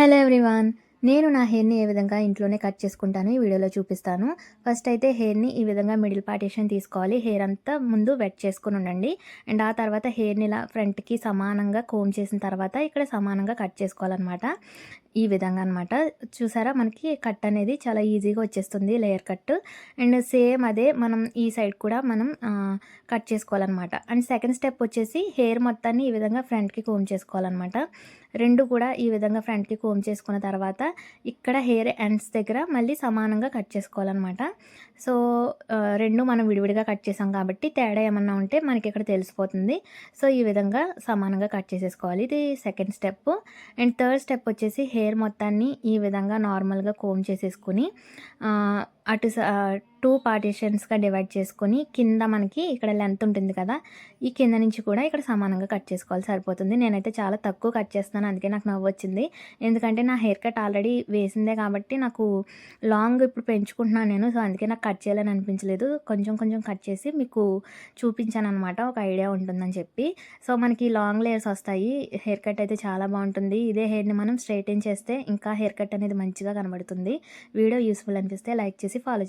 Hello everyone నేను నా హెయిర్ని ఏ విధంగా ఇంట్లోనే కట్ చేసుకుంటాను ఈ వీడియోలో చూపిస్తాను. ఫస్ట్ అయితే హెయిర్ని ఈ విధంగా మిడిల్ పార్టీషన్ తీసుకోవాలి. హెయిర్ అంతా ముందు వెట్ చేసుకుని ఉండండి. అండ్ ఆ తర్వాత హెయిర్ని ఇలా ఫ్రంట్కి సమానంగా కోమ్ చేసిన తర్వాత ఇక్కడ సమానంగా కట్ చేసుకోవాలన్నమాట. ఈ విధంగా అనమాట చూసారా? మనకి కట్ అనేది చాలా ఈజీగా వచ్చేస్తుంది లేయర్ కట్. అండ్ సేమ్ అదే మనం ఈ సైడ్ కూడా మనం కట్ చేసుకోవాలన్నమాట. అండ్ సెకండ్ స్టెప్ వచ్చేసి హెయిర్ మొత్తాన్ని ఈ విధంగా ఫ్రంట్కి కోమ్ చేసుకోవాలన్నమాట. రెండు కూడా ఈ విధంగా ఫ్రంట్కి కోమ్ చేసుకున్న తర్వాత ఇక్కడ హెయిర్ ఎండ్స్ దగ్గర మళ్ళీ సమానంగా కట్ చేసుకోవాలన్నమాట. సో రెండు మనం విడివిడిగా కట్ చేసాం కాబట్టి తేడా ఏమన్నా ఉంటే మనకి ఇక్కడ తెలిసిపోతుంది. సో ఈ విధంగా సమానంగా కట్ చేసేసుకోవాలి. ఇది second step. And third step వచ్చేసి హెయిర్ మొత్తాన్ని ఈ విధంగా నార్మల్గా కోమ్ చేసేసుకుని అటు టూ పార్టీషన్స్గా డివైడ్ చేసుకొని కింద మనకి ఇక్కడ లెంత్ ఉంటుంది కదా ఈ కింద నుంచి కూడా ఇక్కడ సమానంగా కట్ చేసుకోవాలి సరిపోతుంది. నేనైతే చాలా తక్కువ కట్ చేస్తున్నాను అందుకే నాకు నవ్వు వచ్చింది. ఎందుకంటే నా హెయిర్ కట్ ఆల్రెడీ వేసిందే కాబట్టి నాకు లాంగ్ ఇప్పుడు పెంచుకుంటున్నాను నేను సో అందుకే నాకు కట్ చేయాలని అనిపించలేదు. కొంచెం కొంచెం కట్ చేసి మీకు చూపించాను అనమాట ఒక ఐడియా ఉంటుందని చెప్పి. సో మనకి లాంగ్ లేయర్స్ వస్తాయి హెయిర్ కట్ అయితే చాలా బాగుంటుంది. ఇదే హెయిర్ని మనం స్ట్రైటైన్ చేస్తే ఇంకా హెయిర్ కట్ అనేది మంచిగా కనబడుతుంది. వీడియో యూస్ఫుల్ అనిపిస్తే లైక్ చేసి వచ్చేసి ఫాలో